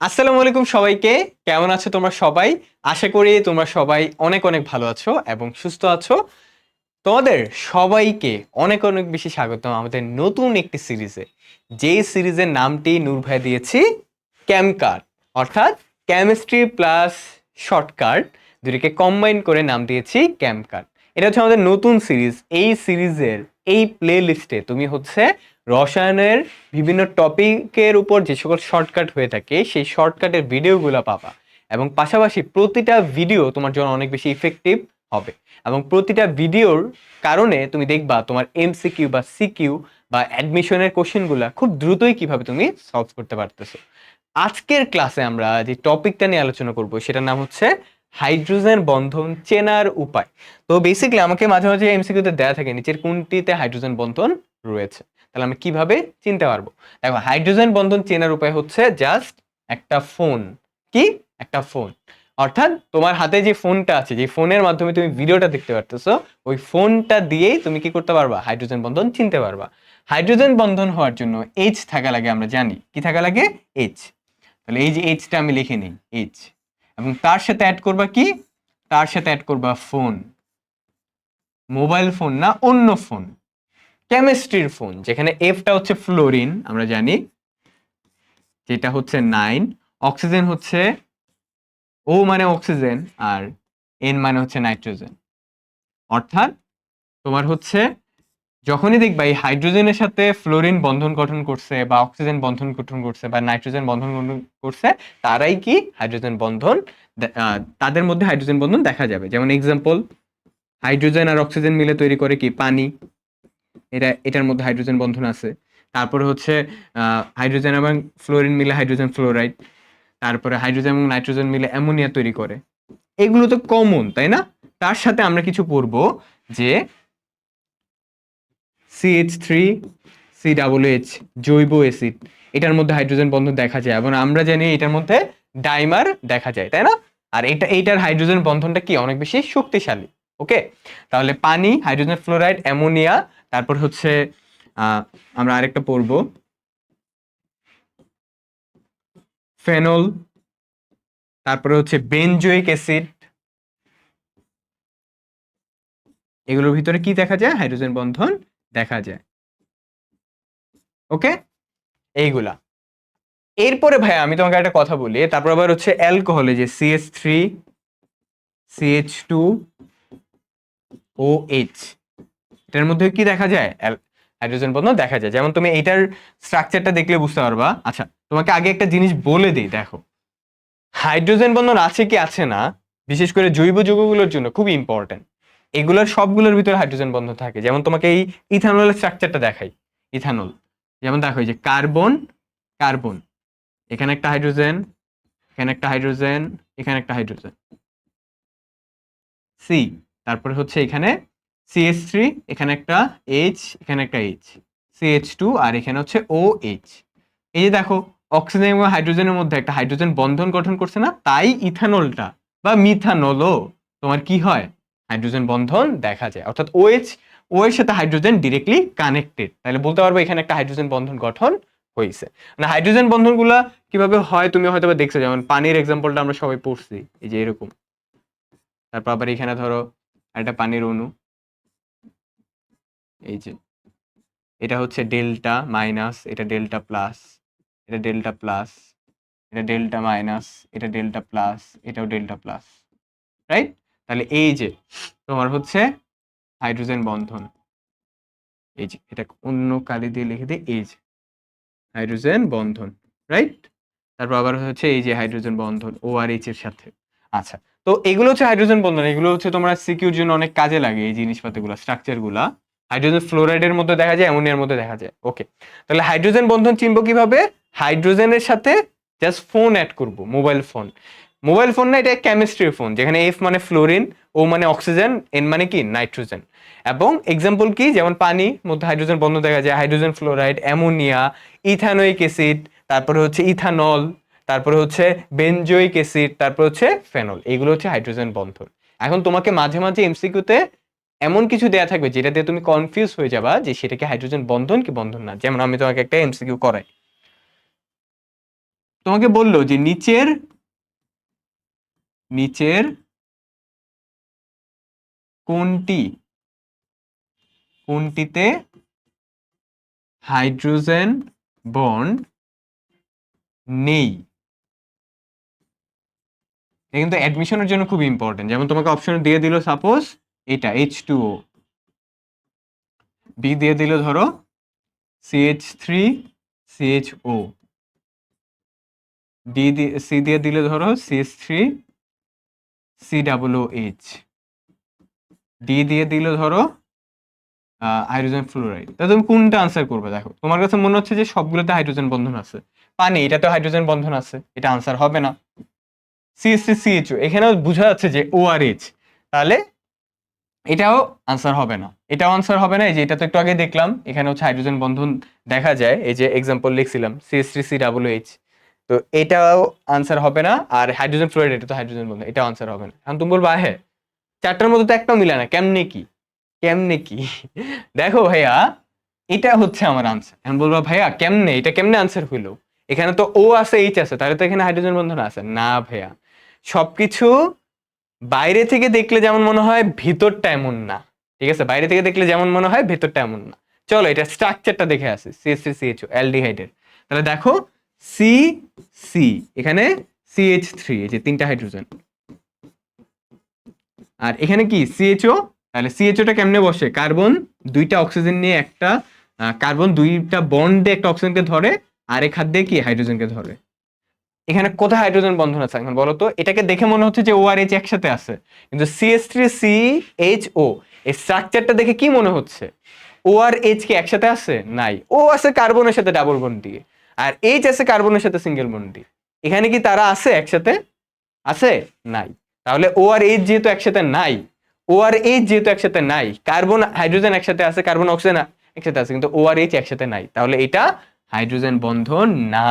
আসসালামু আলাইকুম সবাইকে। কেমন আছো তোমরা সবাই? আশা করি তোমরা সবাই অনেক অনেক ভালো আছো এবং সুস্থ আছো। তোমাদের সবাইকে অনেক অনেক বেশি স্বাগতম আমাদের নতুন একটি সিরিজে। যেই সিরিজের নামটি নূর ভাই দিয়েছি ক্যামকার্ড অর্থাৎ কেমিস্ট্রি প্লাস শর্টকাট দুটিকে কম্বাইন করে নাম দিয়েছি ক্যামকার্ড এটা হচ্ছে আমাদের নতুন সিরিজ। এই সিরিজের এই প্লে লিস্টে তুমি হচ্ছে রসায়নের বিভিন্ন টপিকের উপর যে সকল শর্টকাট হয়ে থাকে, সেই শর্টকাটের ভিডিওগুলো পাবা। এবং পাশাপাশি প্রতিটা ভিডিও তোমার জন্য অনেক বেশি ইফেক্টিভ হবে। এবং প্রতিটা ভিডিওর কারণে তুমি দেখবা তোমার এমসিকিউ বা সিকিউ বা অ্যাডমিশনের কোশ্চেনগুলো খুব দ্রুতই কীভাবে তুমি সলভ করতে পারতেছো। আজকের ক্লাসে আমরা যে টপিকটা নিয়ে আলোচনা করব, সেটার নাম হচ্ছে হাইড্রোজেন বন্ধন চেনার উপায়। তো বেসিক্যালি আমাকে মাঝে মাঝে এমসিকিউতে দেওয়া থাকে, নিচের কোনটিতে হাইড্রোজেন বন্ধন রয়েছে। তাহলে আমি কীভাবে চিনতে পারব? দেখো, হাইড্রোজেন বন্ধন চেনার উপায় হচ্ছে জাস্ট একটা ফোন কি? একটা ফোন অর্থাৎ তোমার হাতে যে ফোনটা আছে, যে ফোনের মাধ্যমে তুমি ভিডিওটা দেখতে পারতেছো, ওই ফোনটা দিয়েই তুমি কি করতে পারবা? হাইড্রোজেন বন্ধন চিনতে পারবা। হাইড্রোজেন বন্ধন হওয়ার জন্য এইচ থাকা লাগে, আমরা জানি। কি থাকা লাগে? এইচ তাহলে এই যে এইচটা আমি লিখে নিই এইচ এবং তার সাথে অ্যাড করবা কি? তার সাথে অ্যাড করবা ফোন মোবাইল ফোন না অন্য ফোন কেমিস্ট্রির ফোন যেখানে এফটা হচ্ছে ফ্লোরিন আমরা জানি। যেটা হচ্ছে নাইন অক্সিজেন হচ্ছে ও মানে অক্সিজেন আর এন মানে হচ্ছে নাইট্রোজেন অর্থাৎ তোমার হচ্ছে যখনই দেখবা এই হাইড্রোজেনের সাথে ফ্লোরিন বন্ধন গঠন করছে বা অক্সিজেন বন্ধন গঠন করছে বা নাইট্রোজেন বন্ধন গঠন করছে, তারাই কি হাইড্রোজেন বন্ধন তাদের মধ্যে হাইড্রোজেন বন্ধন দেখা যাবে। যেমন এক্সাম্পল হাইড্রোজেন আর অক্সিজেন মিলে তৈরি করে কি? পানি। এটা, এটার মধ্যে হাইড্রোজেন বন্ধন আছে। তারপরে হচ্ছে হাইড্রোজেন এবং ফ্লোরিন মিলে হাইড্রোজেন ফ্লোরাইড। তারপরে হাইড্রোজেন এবং নাইট্রোজেন মিলে অ্যামোনিয়া তৈরি করে। এগুলো তো কমন তাই না? তার সাথে আমরা কিছু পড়ব যে CH three C double H জৈব অ্যাসিড এটার মধ্যে হাইড্রোজেন বন্ধন দেখা যায় এবং আমরা জানি এটার মধ্যে ডাইমার দেখা যায়, তাই না? আর এটা, এইটার হাইড্রোজেন বন্ধনটা কি? অনেক বেশি শক্তিশালী ওকে তাহলে পানি হাইড্রোজেন ফ্লোরাইড অ্যামোনিয়া তারপর হচ্ছে আমরা আরেকটা পড়ব। ফেনল তারপরে হচ্ছে বেনজোইক অ্যাসিড এগুলোর ভিতরে কি দেখা যায়? হাইড্রোজেন বন্ধন দেখা যায়। ওকে এইগুলা। এরপরে ভাই আমি তোমাকে একটা কথা বলি, তারপর আবার হচ্ছে অ্যালকোহলে যে CH three CH two O H এটার মধ্যে কি দেখা যায়? হাইড্রোজেন বন্ধন দেখা যায়। যেমন তুমি এইটার স্ট্রাকচারটা দেখলে বুঝতে পারবা। আচ্ছা তোমাকে আগে একটা জিনিস বলে দিই, দেখো। হাইড্রোজেন বন্ধন আছে কি, আছে না? বিশেষ করে জৈব যৌগগুলোর জন্য খুব ইম্পর্টেন্ট এগুলোর সবগুলোর ভিতরে হাইড্রোজেন বন্ধন থাকে। যেমন তোমাকে এই ইথানলের স্ট্রাকচারটা দেখাই, ইথানল। যেমন দেখো যে কার্বন কার্বন। এখানে একটা হাইড্রোজেন, এখানে একটা হাইড্রোজেন, এখানে একটা হাইড্রোজেন। সি তারপরে হচ্ছে এখানে সিএস থ্রি এখানে একটা এইচ এখানে একটা এইচ সিএইচ টু আর এখানে হচ্ছে ও এইচ এই যে দেখো, অক্সিজেন এবং হাইড্রোজেনের মধ্যে একটা হাইড্রোজেন বন্ধন গঠন করছে না, তাই ইথানলটা বা মিথানলও তোমার কি হয়? হাইড্রোজেন বন্ধন দেখা যায়। অর্থাৎ ওএইচ ও এর সাথে হাইড্রোজেন ডিরেক্টলি কানেক্টেড তাহলে বলতে পারব এখানে একটা হাইড্রোজেন বন্ধন গঠন হয়েছে না হাইড্রোজেন বন্ধনগুলা কীভাবে হয়, তুমি হয়তো দেখছ, যেমন পানির এক্সাম্পলটা আমরা সবাই পড়ছি, এই যে এরকম। তারপর আবার এখানে ধরো একটা পানির অণু। এই যে, এটা হচ্ছে ডেল্টা মাইনাস, এটা ডেল্টা প্লাস, এটা ডেল্টা প্লাস, এটা ডেল্টা মাইনাস, এটা ডেল্টা প্লাস, এটাও ডেল্টা প্লাস, রাইট? তাহলে এই যে, তোমার হচ্ছে হাইড্রোজেন বন্ধন। এই যে এটা অন্য কালি দিয়ে লিখে দিই, এই যে, হাইড্রোজেন বন্ধন রাইট তারপর আবার হচ্ছে এই যে হাইড্রোজেন বন্ধন ও আর এইচ এর সাথে। আচ্ছা তো এগুলো হচ্ছে হাইড্রোজেন বন্ধন, এগুলো হচ্ছে তোমরা সিকিউর জন্য অনেক কাজে লাগে এই জিনিসপাতিগুলো স্ট্রাকচারগুলা হাইড্রোজেন ফ্লোরাইডের মধ্যে দেখা যায়, অ্যামোনিয়ার মধ্যে দেখা যায়। ওকে তাহলে হাইড্রোজেন বন্ধন চিনবো কীভাবে? হাইড্রোজেনের সাথে জাস্ট ফোন অ্যাড করব মোবাইল ফোন মোবাইল ফোন না, এটা কেমিস্ট্রির ফোন যেখানে এফ মানে ফ্লোরিন ও মানে অক্সিজেন এন মানে কি? নাইট্রোজেন এবং এক্সাম্পল কি? যেমন পানি, মধ্যে হাইড্রোজেন বন্ধ দেখা যায় hydrogen fluoride ammonia ethanoic acid তারপরে হচ্ছে ইথানল তারপরে হচ্ছে বেনজোইক অ্যাসিড তারপর হচ্ছে ফেনল এগুলো হচ্ছে হাইড্রোজেন বন্ধন। এখন তোমাকে মাঝে মাঝে এমসিকিউতে এমন কিছু দেয়া থাকবে, যেটা দিয়ে তুমি কনফিউজ হয়ে যাবা যে সেটাকে হাইড্রোজেন বন্ধন কি বন্ধন না? যেমন আমি তোমাকে একটা এমসিকিউ করাই। তোমাকে বলল যে নিচের নিচের কোনটি? কোনটিতে হাইড্রোজেন বন্ড নেই? কিন্তু অ্যাডমিশনের জন্য খুব ইম্পর্টেন্ট। যেমন তোমাকে অপশন দিয়ে দিল, সাপোজ এটা এইচ টু ও বি দিয়ে দিল, ধরো CH three CH O D দিয়ে সি দিয়ে দিলে, ধরো CH three C double H D দিয়ে দিলে ধরো হাইড্রোজেন ফ্লোরাইড তাহলে তুমি কোনটা আনসার করবে? দেখো, তোমার কাছে মনে হচ্ছে যে সবগুলোতে হাইড্রোজেন বন্ধন আছে। পানি এটাতে হাইড্রোজেন বন্ধন আছে, এটা আনসার হবে না। সিএসসি সিএইচও এখানেও বোঝা যাচ্ছে যে ওআরএইচ তাহলে এটাও আনসার হবে না। এটাও আনসার হবে না, এই যে এটা তো একটু আগে দেখলাম এখানে হচ্ছে হাইড্রোজেন বন্ধন দেখা যায়। এই যে example লিখছিলাম CH three C double H তো এটাও আনসার হবে না, আর হাইড্রোজেন ফ্লোরাইড এটা তো হাইড্রোজেন বন্ধন এটাও আনসার হবে না। এখন তুমি বলবা হ্যাঁ চারটার মধ্যে তো একটাও মিলে না, কেমনে কি? কেমনে কি? দেখো ভাইয়া, এটা হচ্ছে আমার আনসার এখন বলবা, ভাইয়া, কেমনে? এটা কেমনে আনসার হইল? এখানে তো ও আছে এইচ আছে, তাহলে তো এখানে হাইড্রোজেন বন্ধন আছে। না ভাইয়া, সবকিছু বাইরে থেকে দেখলে যেমন মনে হয়, ভিতরটা এমন না। ঠিক আছে? বাইরে থেকে দেখলে যেমন মনে হয়, ভেতরটা এমন না। চলো, এটা স্ট্রাকচারটা দেখে আসি। সিএসসি সিএইচও অ্যালডিহাইডের তাহলে দেখো সি সি এখানে সিএইচ থ্রি এই তিনটা হাইড্রোজেন আর এখানে কি? সিএইচও তাহলে সিএইচওটা কেমনে বসে? কার্বন দুইটা অক্সিজেন নিয়ে একটা কার্বন দুইটা বন্ডে একটা অক্সিজেনকে ধরে, আর এক হাত দিয়ে কি? হাইড্রোজেনকে ধরে। এখানে কোথায় হাইড্রোজেন বন্ধন আছে এখন বলো তো? এটাকে দেখে মনে হচ্ছে যে ও আর এইচ একসাথে আছে। কিন্তু CH three C H O এই স্ট্রাকচারটা দেখে কি মনে হচ্ছে? ও আর এইচ কি একসাথে আছে? নাই। ও আছে কার্বনের সাথে ডাবল বন্ড দিয়ে। আর এইচ আছে কার্বনের সাথে সিঙ্গেল বন্ড। এখানে কি তারা আছে একসাথে? আছে? নাই। তাহলে ও আর এইচ যেহেতু একসাথে নাই ও আর এইচ যেহেতু একসাথে নাই, কার্বন, হাইড্রোজেন একসাথে আছে, কার্বন অক্সিজেন একসাথে আছে, কিন্তু ও আর এইচ একসাথে নাই। তাহলে এটা হাইড্রোজেন বন্ধন না।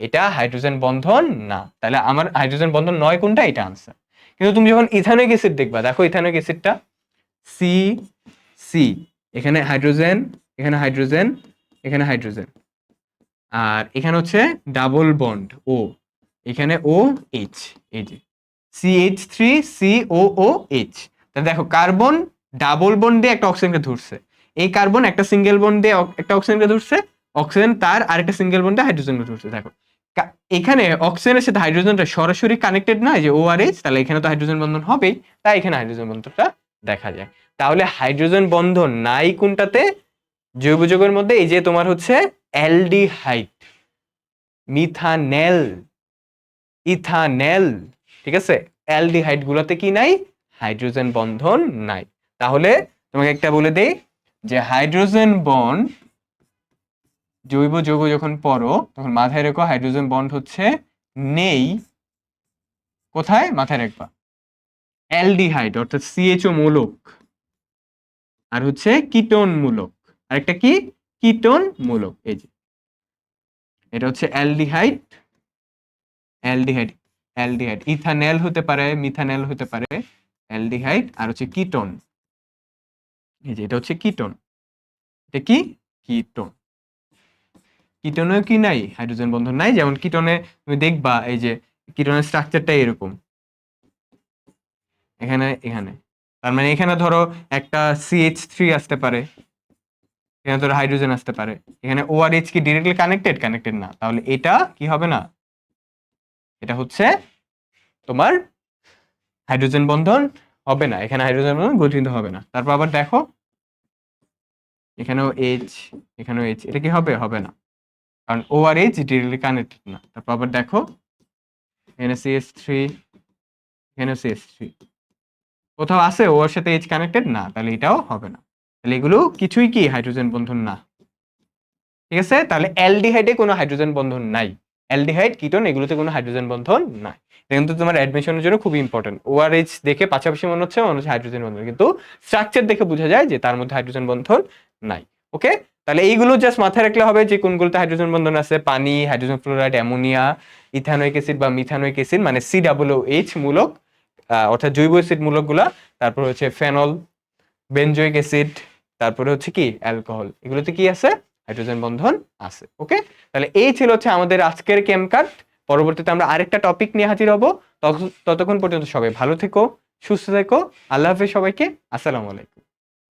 এটা হাইড্রোজেন বন্ধন না। তাহলে আমার হাইড্রোজেন বন্ধন নয় কোনটা? এটা আনসার কিন্তু তুমি যখন ইথানিক অ্যাসিড দেখবা, দেখো ইথানিক অ্যাসিডটা সি সি এখানে হাইড্রোজেন এখানে হাইড্রোজেন এখানে হাইড্রোজেন। আর এখানে হচ্ছে ডাবল বন্ড ও এখানে ও এইচ এই যে। C H three C O O H তাহলে দেখো কার্বন ডাবল বন্ড দিয়ে একটা অক্সিজেনকে ধরছে। এই কার্বন একটা সিঙ্গেল বন্ড দিয়ে একটা অক্সিজেনকে ধরছে অক্সিজেন তার আরেকটা সিঙ্গেল বন্ডে হাইড্রোজেনকে ধরছে, দেখো। এখানে অক্সিজেনের সাথে হাইড্রোজেনটা সরাসরি কানেক্টেড নয় যে ও আর এইচ তাহলে এখানে তো হাইড্রোজেন বন্ধন হবেই, তাই এখানে হাইড্রোজেন বন্ধনটা দেখা যায়। তাহলে হাইড্রোজেন বন্ধন নাই কোনটাতে? জৈব যৌগের মধ্যে, এই যে তোমার হচ্ছে অ্যালডিহাইড, মিথানেল, ইথানেল, ঠিক আছে? অ্যালডিহাইড গুলোতে কি নাই? হাইড্রোজেন বন্ধন নাই। তাহলে তোমাকে একটা বলে দেই যে হাইড্রোজেন বন্ড জৈব যৌগ যখন পড়ো, তখন মাথায় রেখো হাইড্রোজেন বন্ড হচ্ছে নেই। কোথায়? মাথায় রাখবা। অ্যালডিহাইড, অর্থাৎ সিএইচও মূলক। আর হচ্ছে কিটোন মূলক আরেকটা কি? কিটোন মূলক, এই যে। এটা হচ্ছে অ্যালডিহাইড অ্যালডিহাইড অ্যালডিহাইড। ইথানেল হতে পারে, মিথানেল হতে পারে, অ্যালডিহাইড, আর হচ্ছে কিটোন। এই যে, এটা হচ্ছে কিটোন। এটা কি? কিটোন। কিটোনেও কি নাই? হাইড্রোজেন বন্ধন নাই, যেমন কিটোনে তুমি দেখবা, এই যে, কিটোনের স্ট্রাকচারটা এরকম। এখানে এখানে। তার মানে এখানে ধরো একটা সিএইচ থ্রি আসতে পারে। এখানে ধরো হাইড্রোজেন আসতে পারে। এখানে ও আর এইচ কি ডিরেক্টলি কানেক্টেড কানেক্টেড না? তাহলে এটা কি হবে না? এটা হচ্ছে তোমার হাইড্রোজেন বন্ধন হবে না। এখানে হাইড্রোজেন বন্ধন গঠিত হবে না। তারপর আবার দেখো, এখানেও এইচ এখানেও এইচ এটা কি হবে? হবে না। কারণ ও আর এইচ ডিরেক্টলি কানেক্টেড না। তারপর আবার দেখো, এখানে সিএস থ্রি এখানে সিএস থ্রি কোথাও আছে ও এর সাথে এইচ কানেক্টেড না, তাহলে এটাও হবে না। তাহলে এগুলো কিছুই কি হাইড্রোজেন বন্ধন না? ঠিক আছে? তাহলে অ্যালডিহাইডে কোনো হাইড্রোজেন বন্ধন নাই। অ্যালডিহাইড, কিটোন, এগুলোতে কোনো হাইড্রোজেন বন্ধন নাই। কিন্তু তোমার অ্যাডমিশনের জন্য খুব ইম্পর্টেন্ট ওআরএইচ দেখে পাশাপাশি মনে হচ্ছে মনে হচ্ছে হাইড্রোজেন বন্ধন। কিন্তু স্ট্রাকচার দেখে বোঝা যায় যে তার মধ্যে হাইড্রোজেন বন্ধন নাই। ওকে তাহলে এইগুলো জাস্ট মাথায় রাখলে হবে যে কোনগুলোতে হাইড্রোজেন বন্ধন আছে? পানি, hydrogen fluoride, ammonia ethanoic acid বা মিথানোইক অ্যাসিড মানে সি ডাবল এইচ মূলক অর্থাৎ জৈব অ্যাসিড মূলকগুলা। তারপর হচ্ছে ফেনল বেনজোইক অ্যাসিড তারপরে হচ্ছে কি? অ্যালকোহল। এগুলোতে কি আছে? হাইড্রোজেন বন্ধন আছে, ওকে? তাহলে এই ছিল হচ্ছে আমাদের আজকের ক্যাম্প কার্ড পরবর্তীতে আমরা আরেকটা টপিক নিয়ে হাজির হব। ততক্ষণ পর্যন্ত সবাই ভালো থেকো, সুস্থ থেকো। আল্লাহ হাফেজ সবাইকে। আসসালামু আলাইকুম।